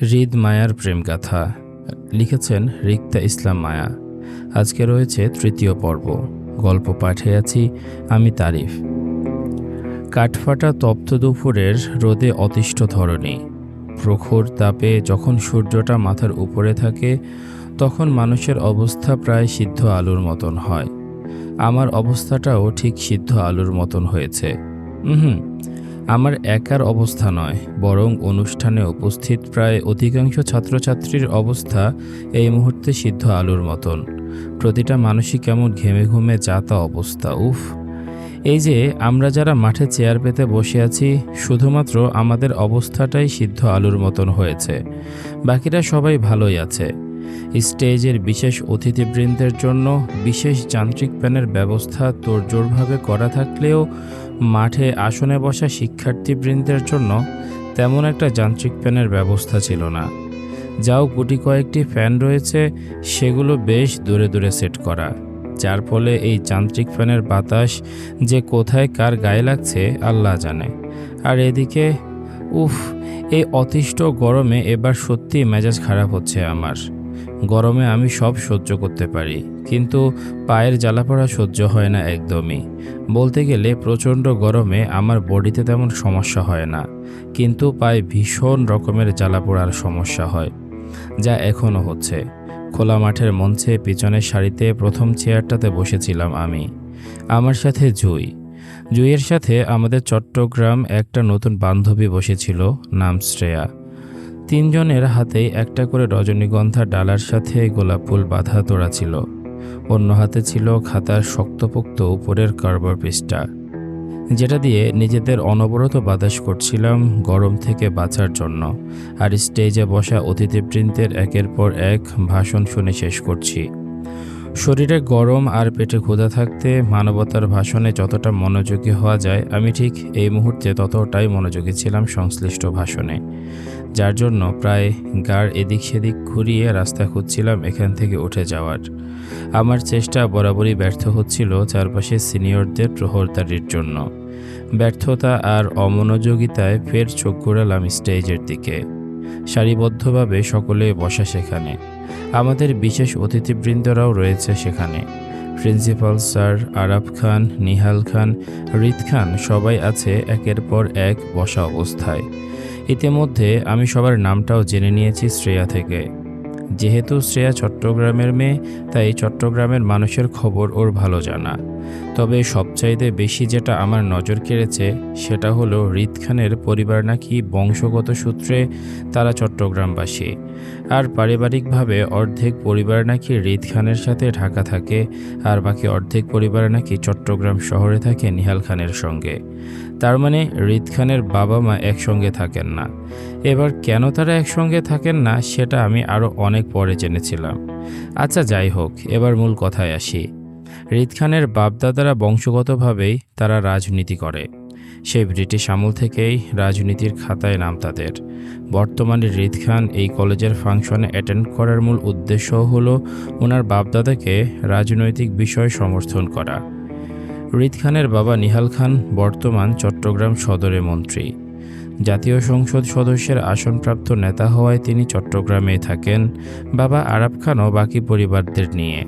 হৃদ মায়ার প্রেম গাথা লিখেছেন রিক্তা ইসলাম মায়া। আজকে রয়েছে তৃতীয় পর্ব। গল্প পাঠে আছি আমি তারিফ। কাঠফাটা তপ্ত দুপুরের রোদে অতিষ্ঠ ধরনী প্রখর তাপে যখন সূর্যটা মাথার উপরে থাকে, তখন মানুষের অবস্থা প্রায় সিদ্ধ আলুর মতন হয়। আমার অবস্থাটাও ঠিক সিদ্ধ আলুর মতন হয়েছে। হুম আমার একার অবস্থা নয়, বরং অনুষ্ঠানে উপস্থিত প্রায় অধিকাংশ ছাত্রছাত্রীর অবস্থা এই মুহূর্তে সিদ্ধ আলুর মতন। প্রতিটা মানুষই কেমন ঘেমে ঘুমে যাতা অবস্থা, উফ। এই যে, আমরা যারা মাঠে চেয়ার পেতে বসে আছি, শুধুমাত্র আমাদের অবস্থাটাই সিদ্ধ আলুর মতন হয়েছে। বাকিরা সবাই ভালোই আছে। স্টেজের বিশেষ অতিথিবৃন্দের জন্য বিশেষ যান্ত্রিক প্যানের ব্যবস্থা তোড়জোড়ভাবে করা থাকলেও মাঠে আসনে বসা শিক্ষার্থীবৃন্দের জন্য তেমন একটা যান্ত্রিক ফ্যানের ব্যবস্থা ছিল না। যাও গুটি কয়েকটি ফ্যান রয়েছে, সেগুলো বেশ দূরে দূরে সেট করা। যার ফলে এই যান্ত্রিক ফ্যানের বাতাস যে কোথায় কার গায়ে লাগছে, আল্লাহ জানে। আর এদিকে, উফ, এই অতিষ্ঠ গরমে এবার সত্যি মেজাজ খারাপ হচ্ছে আমার। গরমে আমি সব সহ্য করতে পারি, কিন্তু পায়ের জ্বালাপড়া সহ্য হয় না একদমই। বলতে গেলে প্রচণ্ড গরমে আমার বডিতে তেমন সমস্যা হয় না, কিন্তু পায়ে ভীষণ রকমের জ্বালাপোড়ার সমস্যা হয়, যা এখনও হচ্ছে। খোলা মাঠের মঞ্চে পিছনের সারিতে প্রথম চেয়ারটাতে বসেছিলাম আমি। আমার সাথে জুই। জুইয়ের সাথে আমাদের চট্টগ্রাম একটা নতুন বান্ধবী বসেছিল, নাম শ্রেয়া। তিনজনের হাতেই একটা করে রজনীগন্ধা ডালার সাথে গোলাপ ফুল বাঁধা তোড়া ছিল। অন্য হাতে ছিল খাতার শক্তপোক্ত উপরের কার্বর পৃষ্ঠা। যেটা দিয়ে নিজেদের অনবরত বাতাস করছিলাম গরম থেকে বাঁচার জন্য। আর স্টেজে বসা অতিথিবৃন্দের একের পর এক ভাষণ শুনে শেষ করছি। শরীরে গরম আর পেটে ক্ষুধা থাকতে মানবতার ভাষণে যতটা মনোযোগী হওয়া যায়, আমি ঠিক এই মুহূর্তে ততটাই মনোযোগী ছিলাম সংশ্লিষ্ট ভাষণে। যার জন্য প্রায় গাড় এদিক সেদিক ঘুরিয়ে রাস্তা খুঁজছিলাম এখান থেকে উঠে যাওয়ার। আমার চেষ্টা বরাবরই ব্যর্থ হচ্ছিল চারপাশে সিনিয়রদের প্রহরদারির জন্য। ব্যর্থতা আর অমনোযোগিতায় ফের চোখ ঘোরালাম স্টেজের দিকে। সারিবদ্ধভাবে সকলে বসা সেখানে। আমাদের বিশেষ অতিথিবৃন্দরাও রয়েছে সেখানে। প্রিন্সিপাল স্যার, আরাফ খান, নিহাল খান রিত খান সবাই আছে একের পর এক বসা অবস্থায়। ইতিমধ্যে আমি সবার নামটাও জেনে নিয়েছি শ্রেয়া থেকে। যেহেতু শ্রেয়া চট্টগ্রামের মেয়ে, তাই চট্টগ্রামের মানুষের খবর ওর ভালো জানা। তবে সবচাইতে বেশি যেটা আমার নজর কেড়েছে, সেটা হলো রিত খানের পরিবার নাকি বংশগত সূত্রে তারা চট্টগ্রামবাসী। আর পারিবারিকভাবে অর্ধেক পরিবার নাকি রিত খানের সাথে ঢাকা থাকে, আর বাকি অর্ধেক পরিবার নাকি চট্টগ্রাম শহরে থাকে নিহাল খানের সঙ্গে। তার মানে রিত খানের বাবা মা একসঙ্গে থাকেন না। এবার কেন তারা একসঙ্গে থাকেন না সেটা আমি আরও অনেক পরে জেনেছিলাম। আচ্ছা যাই হোক, এবার মূল কথায় আসি। রিত খানের বাপদাদারা বংশগতভাবেই তারা রাজনীতি করে। সেই ব্রিটিশ আমল থেকেই রাজনীতির খাতায় নাম তাদের। বর্তমানে রিত খান এই কলেজের ফাংশনে অ্যাটেন্ড করার মূল উদ্দেশ্য হলো ওনার বাপদাদাকে রাজনৈতিক বিষয় সমর্থন করা। রিত খানের বাবা নিহাল খান বর্তমান চট্টগ্রাম সদরে মন্ত্রী। জাতীয় সংসদ সদস্যের আসনপ্রাপ্ত নেতা হওয়ায় তিনি চট্টগ্রামেই থাকেন, বাবা আরাব খানও বাকি পরিবারদের নিয়ে।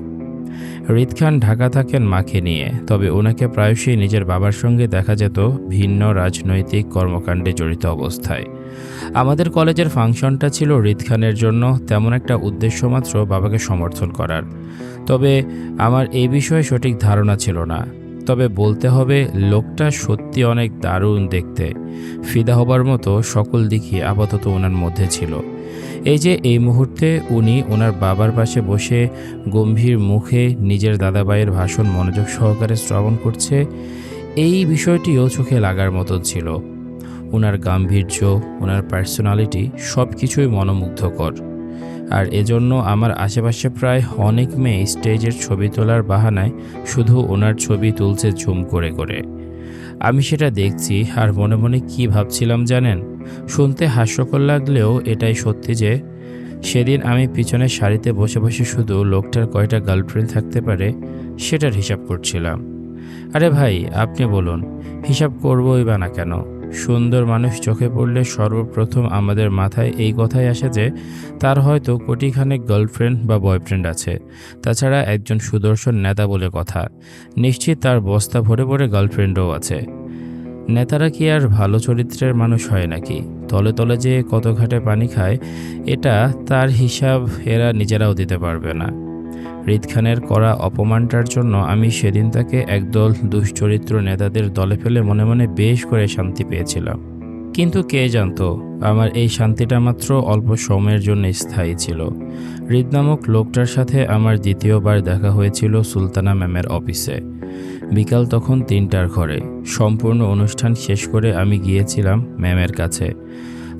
রিত খান ঢাকা থাকেন মাকে নিয়ে, তবে ওনাকে প্রায়শই নিজের বাবার সঙ্গে দেখা যেত ভিন্ন রাজনৈতিক কর্মকাণ্ডে জড়িত অবস্থায়। আমাদের কলেজের ফাংশনটা ছিল রিত খানের জন্য তেমন একটা উদ্দেশ্য মাত্র বাবাকে সমর্থন করার। তবে আমার এই বিষয়ে সঠিক ধারণা ছিল না। তবে বলতে হবে, লোকটা সত্যি অনেক দারুণ দেখতে। ফিদা হবার মতো সকল দিকই আপাতত ওনার মধ্যে ছিল। এই যে এই মুহূর্তে উনি ওনার বাবার পাশে বসে গম্ভীর মুখে নিজের দাদাভাইয়ের ভাষণ মনোযোগ সহকারে শ্রবণ করছে, এই বিষয়টিও চোখে লাগার মতো ছিল। ওনার গাম্ভীর্য, ওনার পার্সোনালিটি সব কিছুই মনোমুগ্ধকর। আর এজন্য আমার আশেপাশে প্রায় অনেক মেয়ে স্টেজের ছবি তোলার বাহানায় শুধু ওনার ছবি তুলছে ঝুম করে করে। আমি সেটা দেখছি আর মনে মনে কি ভাবছিলাম জানেন? শুনতে হাস্যকর লাগলেও এটাই সত্যি যে, সেদিন আমি পিছনের সারিতে বসে বসে শুধু লোকটার কয়টা গার্লফ্রেন্ড থাকতে পারে সেটার হিসাব করছিলাম। আরে ভাই, আপনি বলুন, হিসাব করবই বা না কেন? সুন্দর মানুষ চোখে পড়লে সর্বপ্রথম আমাদের মাথায় এই কথাই আসে যে, তার হয়তো কোটিখানেক গার্লফ্রেন্ড বা বয়ফ্রেন্ড আছে। তাছাড়া একজন সুদর্শন নেতা বলে কথা। নিশ্চিত তার বস্তা ভরে ভরে গার্লফ্রেন্ডও আছে। নেতারা কি আর ভালো চরিত্রের মানুষ হয় নাকি? তলে তলে যে কত ঘাটে পানি খায়, এটা তার হিসাব এরা নিজেরাও দিতে পারবে না। খানের করা অপমানটার জন্য আমি সেদিন তাকে একদল দুশ্চরিত্র নেতাদের দলে ফেলে মনে মনে বেশ করে শান্তি পেয়েছিলাম। কিন্তু কে জানতো, আমার এই শান্তিটা মাত্র অল্প সময়ের জন্য স্থায়ী ছিল। হৃদ নামক লোকটার সাথে আমার দ্বিতীয়বার দেখা হয়েছিল সুলতানা ম্যামের অফিসে। বিকাল তখন তিনটার ঘরে। সম্পূর্ণ অনুষ্ঠান শেষ করে আমি গিয়েছিলাম ম্যামের কাছে।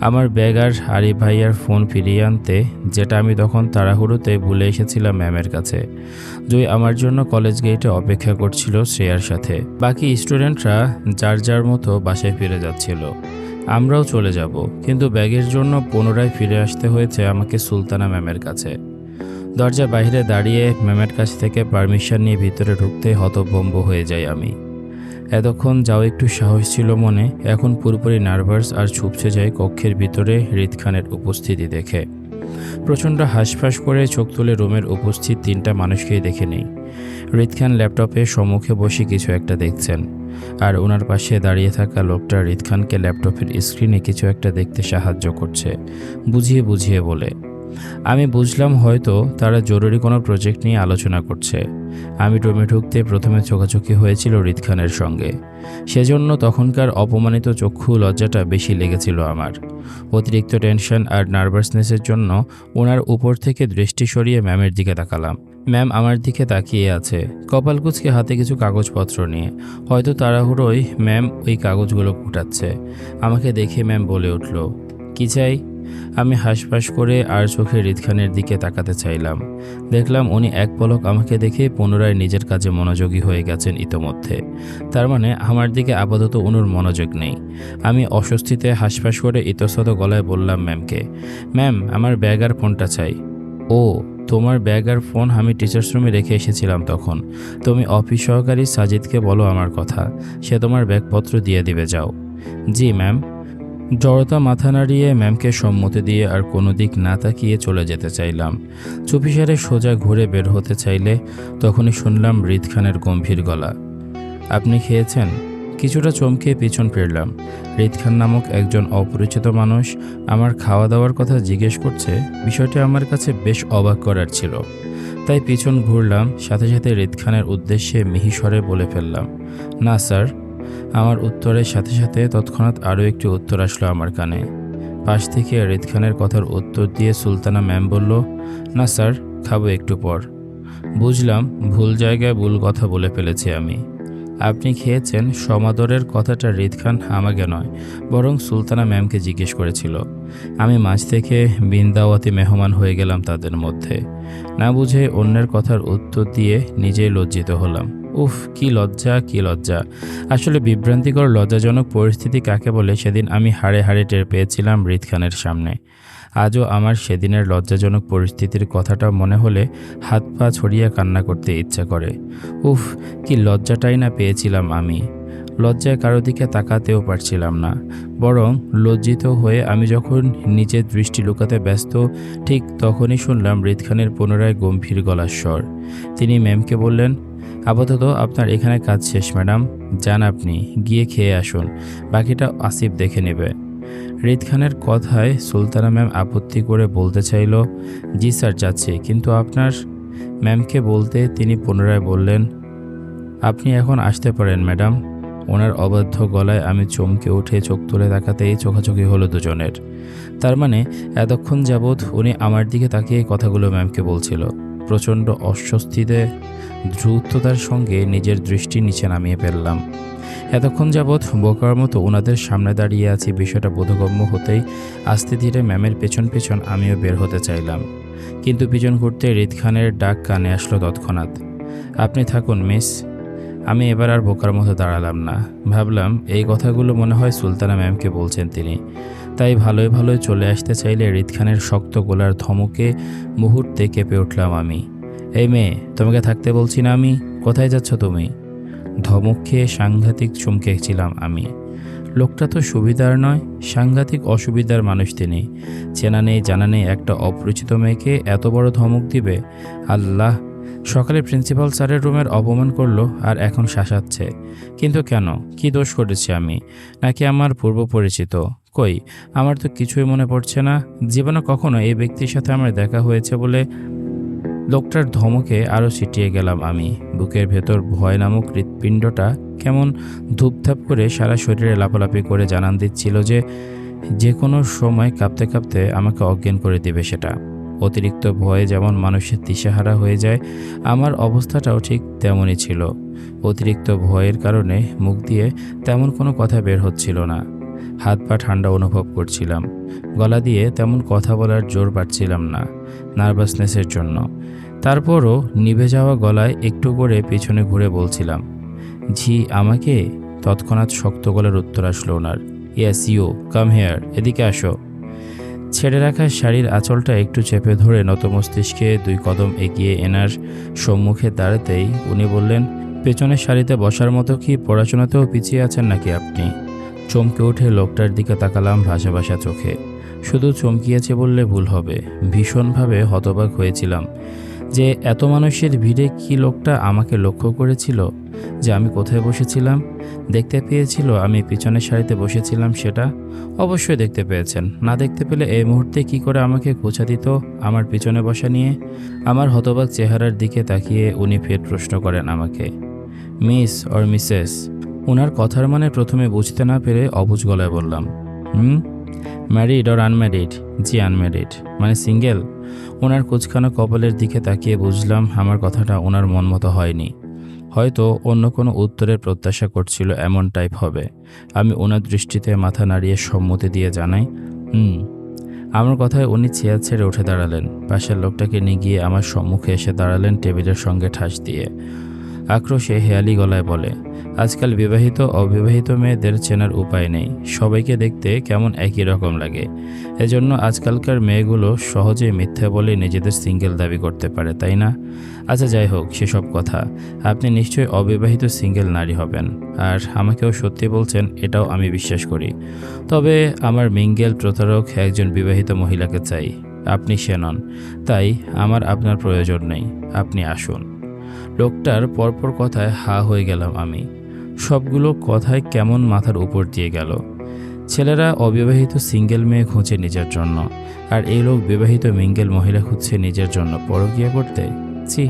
আমার ব্যাগ আর আরি ভাইয়ার ফোন ফিরিয়ে আনতে, যেটা আমি তখন তাড়াহুড়োতে ভুলে এসেছিলাম ম্যামের কাছে। জয় আমার জন্য কলেজ গেটে অপেক্ষা করছিল শ্রেয়ার সাথে। বাকি স্টুডেন্টরা যার যার মতো বাসায় ফিরে যাচ্ছিল। আমরাও চলে যাব, কিন্তু ব্যাগের জন্য পুনরায় ফিরে আসতে হয়েছে আমাকে সুলতানা ম্যামের কাছে। দরজা বাইরে দাঁড়িয়ে ম্যামের কাছ থেকে পারমিশন নিয়ে ভিতরে ঢুকতে হতভম্ব হয়ে যাই আমি। এতক্ষণ যাও একটু সাহস ছিল মনে, এখন পুরোপুরি নার্ভাস আর ছুপছে যায় কক্ষের ভিতরে হৃদ খানের উপস্থিতি দেখে। প্রচণ্ড হাঁসফাঁস করে চোখ তুলে রুমের উপস্থিত তিনটা মানুষকেই দেখে নেই। হৃদ খান ল্যাপটপে সম্মুখে বসে কিছু একটা দেখছেন। আর ওনার পাশে দাঁড়িয়ে থাকা লোকটা হৃদ খানকে ল্যাপটপের স্ক্রিনে কিছু একটা দেখতে সাহায্য করছে, বুঝিয়ে বুঝিয়ে বলে। আমি বুঝলাম হয়তো তারা জরুরি কোনো প্রজেক্ট নিয়ে আলোচনা করছে। আমি রুমে ঢুকতে প্রথমে চোখাচোখি হয়েছিল হৃদ খানের সঙ্গে। সেজন্য তখনকার অপমানিত চক্ষু লজ্জাটা বেশি লেগেছিল আমার। অতিরিক্ত টেনশন আর নার্ভাসনেসের জন্য ওনার উপর থেকে দৃষ্টি সরিয়ে ম্যামের দিকে তাকালাম। ম্যাম আমার দিকে তাকিয়ে আছে কপাল কুচকে হাতে কিছু কাগজপত্র নিয়ে। হয়তো তাড়াহুড়োই ম্যাম ওই কাগজগুলো কুটাচ্ছে। আমাকে দেখে ম্যাম বলে উঠল কি চাই? আমি হাঁসফাঁস করে আর চোখে হৃদখানের দিকে তাকাতে চাইলাম। দেখলাম উনি এক পলক আমাকে দেখে পুনরায় নিজের কাজে মনোযোগী হয়ে গেছেন ইতোমধ্যে। তার মানে আমার দিকে আপাতত অনুর মনোযোগ নেই। আমি অস্বস্তিতে হাঁসফাঁস করে ইতস্তত গলায় বললাম ম্যামকে, ম্যাম, আমার ব্যাগ আর ফোনটা চাই। ও, তোমার ব্যাগ আর ফোন আমি টিচার্স রুমে রেখে এসেছিলাম তখন। তুমি অফিস সহকারী সাজিদকে বলো আমার কথা। সে তোমার ব্যাগপত্র দিয়ে দিবে, যাও। জি, ম্যাম। জড়তা মাথা নাড়িয়ে ম্যামকে সম্মতি দিয়ে আর কোনো দিক না তাকিয়ে চলে যেতে চাইলাম। চুপিসারে সোজা ঘুরে বের হতে চাইলে তখনই শুনলাম হৃদ খানের গম্ভীর গলা। আপনি খেয়েছেন? কিছুটা চমকে পিছন ফিরলাম। হৃদ খান নামক একজন অপরিচিত মানুষ আমার খাওয়া দাওয়ার কথা জিজ্ঞেস করছে, বিষয়টি আমার কাছে বেশ অবাক করার ছিল। তাই পিছন ঘুরলাম, সাথে সাথে হৃদ খানের উদ্দেশ্যে মিহিস্বরে বলে ফেললাম, না, স্যার। আমার উত্তরের সাথে সাথে তৎক্ষণাৎ আরও একটি উত্তর আসলো আমার কানে। পাশ থেকে হৃদ খানের কথার উত্তর দিয়ে সুলতানা ম্যাম বলল, না স্যার, খাব একটু পর। বুঝলাম, ভুল জায়গায় ভুল কথা বলে ফেলেছি আমি। আপনি খেয়েছেন, সমাদরের কথাটা হৃদ খান আমাকে নয়, বরং সুলতানা ম্যামকে জিজ্ঞেস করেছিল। আমি মাঝ থেকে বিন্দাওয়াতি মেহমান হয়ে গেলাম তাদের মধ্যে। না বুঝে অন্যের কথার উত্তর দিয়ে নিজেই লজ্জিত হলাম। উফ, কি লজ্জা কি লজ্জা। আসলে বিভ্রান্তিকর, লজ্জাজনক পরিস্থিতি কাকে বলে সেদিন আমি হাড়ে হাড়ে টের পেয়েছিলাম হৃদ খানের সামনে। আজও আমার সেদিনের লজ্জাজনক পরিস্থিতির কথাটা মনে হলে হাত পা ছড়িয়ে কান্না করতে ইচ্ছা করে। উফ, কি লজ্জাটাই না পেয়েছিলাম আমি। লজ্জায় কারও দিকে তাকাতেও পারছিলাম না। বরং লজ্জিত হয়ে আমি যখন নিজের দৃষ্টি লুকাতে ব্যস্ত, ঠিক তখনই শুনলাম হৃদ খানের পুনরায় গম্ভীর গলার স্বর। তিনি ম্যামকে বললেন আপাতত আপনার এখানে কাজ শেষ, ম্যাডাম। যান আপনি, গিয়ে খেয়ে আসুন। বাকিটা আসিফ দেখে নেবে। হৃদ খানের কথায় সুলতানা ম্যাম আপত্তি করে বলতে চাইল, জি স্যার, যাচ্ছি। কিন্তু আপনার ম্যামকে বলতে তিনি পুনরায় বললেন, আপনি এখন আসতে পারেন, ম্যাডাম। ওনার অবাধ্য গলায় আমি চমকে উঠে চোখ তুলে তাকাতেই চোখাচোখি হলো দুজনের। তার মানে এতক্ষণ যাবৎ উনি আমার দিকে তাকিয়ে কথাগুলো ম্যামকে বলছিল। প্রচণ্ড অস্বস্তিতে দ্রুততার সঙ্গে নিজের দৃষ্টি নিচে নামিয়ে ফেললাম। এতক্ষণ যাবৎ বোকার মতো ওনাদের সামনে দাঁড়িয়ে আছি বিষয়টা বোধগম্য হতেই আস্তে ধীরে ম্যামের পেছন পেছন আমিও বের হতে চাইলাম। কিন্তু পিছন ঘুরতে হৃদ খানের ডাক কানে আসলো তৎক্ষণাৎ। আপনি থাকুন, মিস। আমি এবার আর বোকার মতো দাঁড়ালাম না। ভাবলাম, এই কথাগুলো মনে হয় সুলতানা ম্যামকে বলছেন তিনি। তাই ভালোই ভালোই চলে আসতে চাইলে হৃদ খানের শক্ত গোলার ধমকে মুহূর্তে কেঁপে উঠলাম আমি। এই মেয়ে, তোমাকে থাকতে বলছি না আমি? কোথায় যাচ্ছ তুমি? ধমক খেয়ে সাংঘাতিক চমকেছিলাম আমি। লোকটা তো সুবিধার নয়, সাংঘাতিক অসুবিধার মানুষ তিনি। চেনা নেই, জানা নেই একটা অপরিচিত মেয়েকে এত বড় ধমক দিবে। আল্লাহ, সকালে প্রিন্সিপাল স্যারের রুমের অপমান করল আর এখন শাসাচ্ছে। কিন্তু কেন? কি দোষ করেছি আমি? নাকি আমার পূর্ব পরিচিত কই, আমার তো কিছুই মনে পড়ছে না। জীবনে কখনো এই ব্যক্তির সাথে আমার দেখা হয়েছে বলে লোকটার ধমকে আরও ছিটিয়ে গেলাম আমি। বুকের ভেতর ভয় নামক হৃৎপিণ্ডটা কেমন ধূপধাপ করে সারা শরীরে লাপালাপি করে জানান দিচ্ছিল যে যে কোনো সময় কাঁপতে কাঁপতে আমাকে অজ্ঞান করে দেবে সেটা। অতিরিক্ত ভয়ে যেমন মানুষের দিশেহারা হয়ে যায়, আমার অবস্থাটাও ঠিক তেমনই ছিল। অতিরিক্ত ভয়ের কারণে মুখ দিয়ে তেমন কোনো কথা বের হচ্ছিল না। হাত পা ঠান্ডা অনুভব করছিলাম। গলা দিয়ে তেমন কথা বলার জোর পাচ্ছিলাম না, নার্ভাসনেসের জন্য। তারপরও নিভে যাওয়া গলায় একটু করে পেছনে ঘুরে বলছিলাম, ঝি, আমাকে? তৎক্ষণাৎ শক্ত গলার উত্তর আসলো ওনার ইয়াস ইউ কাম হেয়ার এদিকে আসো। ছেড়ে রাখা শাড়ির আঁচলটা একটু চেপে ধরে নত মস্তিষ্কে দুই কদম এগিয়ে এনার সম্মুখে দাঁড়াতেই উনি বললেন, পেছনের শাড়িতে বসার মতো কি পড়াশোনাতেও পিছিয়ে আছেন নাকি আপনি? চমকে উঠে লোকটার দিকে তাকালাম ভাসা ভাসা চোখে। শুধু চমকিয়েছে বললে ভুল হবে। ভীষণভাবে হতবাক হয়েছিলাম যে এত মানুষের ভিড়ে কি লোকটা আমাকে লক্ষ্য করেছিল, যে আমি কোথায় বসেছিলাম, দেখতে পেয়েছিল আমি পিছনের সারিতে বসেছিলাম সেটা, অবশ্যই দেখতে পেয়েছেন। না দেখতে পেলে এই মুহূর্তে কি করে আমাকে খোঁচা দিত আমার পিছনে বসা নিয়ে? আমার হতবাক চেহারার দিকে তাকিয়ে উনি ফের প্রশ্ন করেন আমাকে। Miss or Mrs? ওনার কথার মানে প্রথমে বুঝতে না পেরে অবুজ গলায় বললাম, হুম? ম্যারিড অর আনম্যারিড জি আনম্যারিড মানে সিঙ্গেল ওনার কুচখানো কপালের দিকে তাকিয়ে বুঝলাম আমার কথাটা ওনার মন মতো হয়নি। হয়তো অন্য কোনো উত্তরের প্রত্যাশা করছিল এমন টাইপ হবে। আমি ওনার দৃষ্টিতে মাথা নাড়িয়ে সম্মতি দিয়ে জানাই, হুম। আমার কথায় উনি চেয়ার ছেড়ে উঠে দাঁড়ালেন। পাশের লোকটাকে নিয়ে গিয়ে আমার সম্মুখে এসে দাঁড়ালেন টেবিলের সঙ্গে ঠাস দিয়ে। আক্রোশে হেয়ালি গলায় বলে, আজকাল বিবাহিত, অবিবাহিত মেয়েদের চেনার উপায় নেই। সবাইকে দেখতে কেমন একই রকম লাগে। এজন্য আজকালকার মেয়েগুলো সহজে মিথ্যে বলে নিজেদের সিঙ্গেল দাবি করতে পারে, তাই না? আচ্ছা যাই হোক, সেসব কথা। আপনি নিশ্চয়ই অবিবাহিত সিঙ্গেল নারী হবেন। আর আমাকেও সত্যি বলছেন, এটাও আমি বিশ্বাস করি। তবে আমার মিঙ্গেল প্রতারক একজন বিবাহিত মহিলাকে চাই। আপনি সে নন। তাই আমার আপনার প্রয়োজন নেই। আপনি আসুন। লোকটার পরপর কথায় হা হয়ে গেলাম আমি। সবগুলো কথায় কেমন মাথার উপর দিয়ে গেল। ছেলেরা অবিবাহিত সিঙ্গেল মেয়ে খুঁজে নিজের জন্য, আর এই লোক বিবাহিত মিঙ্গেল মহিলা খুঁজছে নিজের জন্য। পরকিয়া করতে? ছি,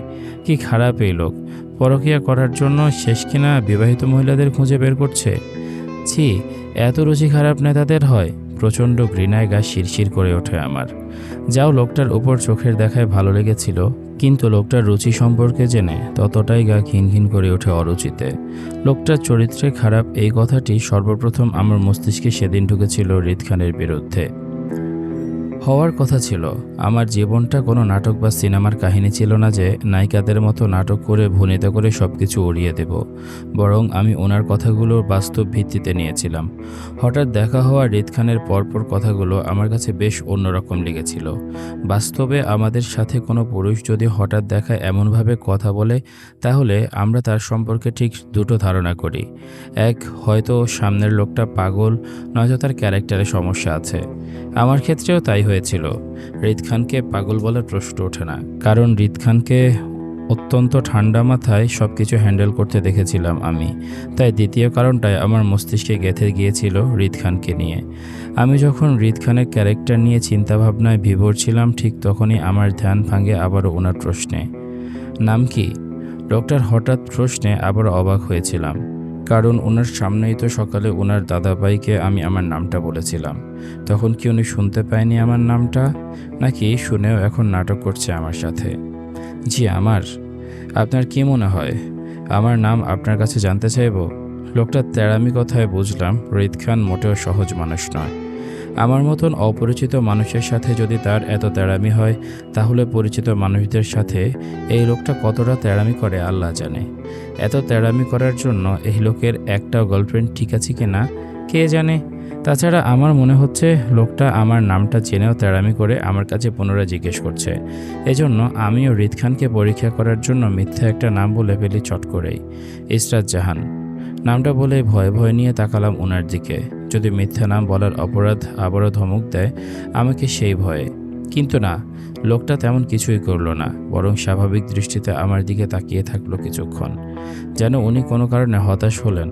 কি খারাপ এই লোক। পরকিয়া করার জন্য শেষ কিনা বিবাহিত মহিলাদের খুঁজে বের করছে? ছি, এত রুচি খারাপ নেতাদের হয়। প্রচণ্ড ঘৃণায় গা শিরশির করে ওঠে আমার। যাও লোকটার উপর চোখের দেখায় ভালো লেগেছিল, কিন্তু লোকটার রুচি সম্পর্কে জেনে ততটাই গা ঘিনঘিন ঘিন করে ওঠে অরুচিতে। লোকটার চরিত্রে খারাপ এই কথাটি সর্বপ্রথম আমার মস্তিষ্কে সেদিন ঢুকেছিল রিদ খানের বিরুদ্ধে। হওয়ার কথা ছিল। আমার জীবনটা কোনো নাটক বা সিনেমার কাহিনী ছিল না যে নায়িকাদের মতো নাটক করে, ভূমিত করে সব কিছু উড়িয়ে দেব। বরং আমি ওনার কথাগুলো বাস্তব ভিত্তিতে নিয়েছিলাম। হঠাৎ দেখা হওয়া রিদ খানের পরপর কথাগুলো আমার কাছে বেশ অন্যরকম লেগেছিল। বাস্তবে আমাদের সাথে কোনো পুরুষ যদি হঠাৎ দেখা এমনভাবে কথা বলে, তাহলে আমরা তার সম্পর্কে ঠিক দুটো ধারণা করি। এক, হয়তো সামনের লোকটা পাগল, নয়তো তার ক্যারেক্টারে সমস্যা আছে। আমার ক্ষেত্রেও তাই হয়েছিল। রিদ খানকে পাগল বলার প্রশ্ন ওঠে না। কারণ রিদ খানকে অত্যন্ত ঠান্ডা মাথায় সব কিছু হ্যান্ডেল করতে দেখেছিলাম আমি। তাই দ্বিতীয় কারণটাই আমার মস্তিষ্কে গেঁথে গিয়েছিল রিদ খানকে নিয়ে। আমি যখন রিদ খানের ক্যারেক্টার নিয়ে চিন্তাভাবনায় বিভোর ছিলাম, ঠিক তখনই আমার ধ্যান ভাঙে আবারও ওনার প্রশ্নে। নাম কি? ডক্টর হঠাৎ প্রশ্নে আবার অবাক হয়েছিলাম। কারণ ওনার সামনেই তো সকালে ওনার দাদাভাইকে আমি আমার নামটা বলেছিলাম। তখন কি উনি শুনতে পায়নি আমার নামটা? নাকি শুনেও এখন নাটক করছে আমার সাথে? জি, আমার। আপনার কি মনে হয়? আমার নাম আপনার কাছে জানতে চাইব? লোকটা তেরামি কথায় বুঝলাম রিদ খান মোটেও সহজ মানুষ নয়। আমার মতন অপরিচিত মানুষের সাথে যদি তার এত তেড়ামি হয়, তাহলে পরিচিত মানুষদের সাথে এই লোকটা কতটা তেড়ামি করে আল্লাহ জানে। এত তেড়ামি করার জন্য এই লোকের একটাও গার্লফ্রেন্ড ঠিক আছে কি না, কে জানে? তাছাড়া আমার মনে হচ্ছে লোকটা আমার নামটা জেনেও তেড়ামি করে আমার কাছে পুনরায় জিজ্ঞেস করছে। এজন্য আমিও রিদ খানকে পরীক্ষা করার জন্য মিথ্যা একটা নাম বলে ফেলি চট করেই। ইসরাত জাহান। নামটা বলে ভয় ভয় নিয়ে তাকালাম ওনার দিকে। যদি মিথ্যা নাম বলার অপরাধ আবারও ধমক দেয়, আমাকে সেই ভয়ে। কিন্তু না, লোকটা তেমন কিছুই করল না, বরং স্বাভাবিক দৃষ্টিতে আমার দিকে তাকিয়ে থাকল কিছুক্ষণ। যেন উনি কোনো কারণে হতাশ হলেন,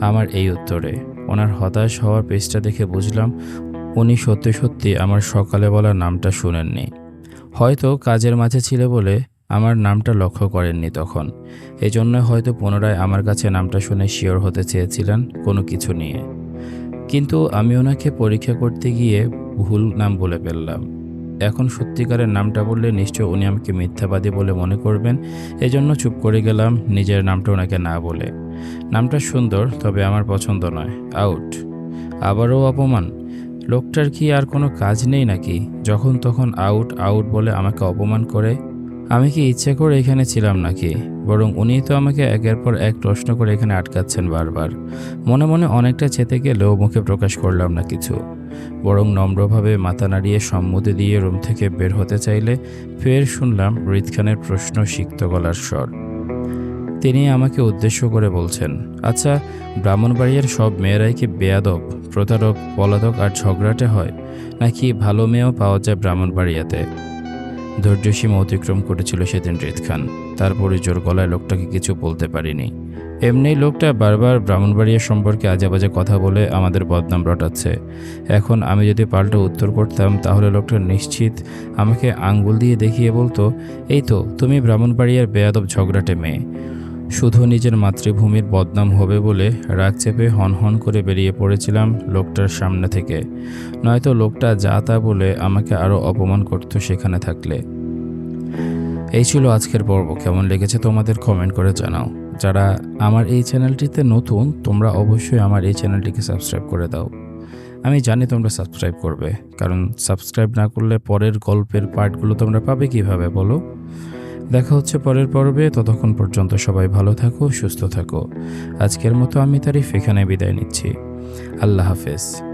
আমার এই উত্তরে। ওনার হতাশ হওয়ার পেজটা দেখে বুঝলাম, উনি সত্যি সত্যি আমার সকালে বলা নামটা শুনেননি। হয়তো কাজের মাঝে ছিল বলে আমার নামটা লক্ষ্য করেননি তখন। এজন্য হয়তো পুনরায় আমার কাছে নামটা শুনে শিওর হতে চেয়েছিলেন কোনো কিছু নিয়ে। কিন্তু আমি ওনাকে পরীক্ষা করতে গিয়ে ভুল নাম বলে ফেললাম। এখন সত্যিকারের নামটা বললে নিশ্চয় উনি আমাকে মিথ্যাবাদী বলে মনে করবেন। এজন্য চুপ করে গেলাম, নিজের নামটা ওনাকে না বলে। নামটা সুন্দর, তবে আমার পছন্দ নয়। আউট। আবারও অপমান? লোকটার কি আর কোনো কাজ নেই নাকি? যখন তখন আউট আউট বলে আমাকে অপমান করে? আমি কি ইচ্ছে করে এখানে ছিলাম নাকি? বরং উনি তো আমাকে একের পর এক প্রশ্ন করে এখানে আটকাচ্ছেন বারবার। মনে মনে অনেকটা চেতে গেলেও মুখে প্রকাশ করলাম না কিছু। বরং নম্রভাবে মাথা নাড়িয়ে সম্মতি দিয়ে রুম থেকে বের হতে চাইলে ফের শুনলাম রীত খানের প্রশ্ন সিক্ত গলার স্বর। তিনি আমাকে উদ্দেশ্য করে বলছেন আচ্ছা ব্রাহ্মণবাড়িয়ার সব মেয়েরাই কি বেয়াদব, প্রতারক, পলাতক আর ঝগড়াটে হয়? নাকি ভালো মেয়েও পাওয়া যায় ব্রাহ্মণবাড়িয়াতে? ধৈর্যসীমা অতিক্রম করেছিল সেদিন রিত খান। তারপরে জোর গলায় লোকটাকে কিছু বলতে পারিনি। এমনি লোকটা বারবার ব্রাহ্মণবাড়িয়া সম্পর্কে আজেবাজে কথা বলে আমাদের বদনাম রটাচ্ছে। এখন আমি যদি পাল্টা উত্তর করতাম, তাহলে লোকটা নিশ্চিত আমাকে আঙ্গুল দিয়ে দেখিয়ে বলতো, এই তো, তুমি ব্রাহ্মণবাড়িয়ার বেয়াদব ঝগড়াটে মেয়ে। শুধু নিজের মাতৃভূমির বদনাম হবে বলে রাগ চেপে হন হন করে বেরিয়ে পড়েছিলাম লোকটার সামনে থেকে। নয়তো লোকটা যা তা বলে আমাকে আরও অপমান করতো সেখানে থাকলে। এই ছিল আজকের পর্ব। কেমন লেগেছে তোমাদের কমেন্ট করে জানাও। যারা আমার এই চ্যানেলটিতে নতুন, তোমরা অবশ্যই আমার এই চ্যানেলটিকে সাবস্ক্রাইব করে দাও। আমি জানি তোমরা সাবস্ক্রাইব করবে, কারণ সাবস্ক্রাইব না করলে পরের গল্পের পার্টগুলো তোমরা পাবে কীভাবে, বলো? দেখা হচ্ছে পরের পর্বে। ততক্ষণ পর্যন্ত সবাই ভালো থাকো, সুস্থ থাকো। আজকের মতো আমি তারিফ এখানে বিদায় নিচ্ছি। আল্লাহ হাফেজ।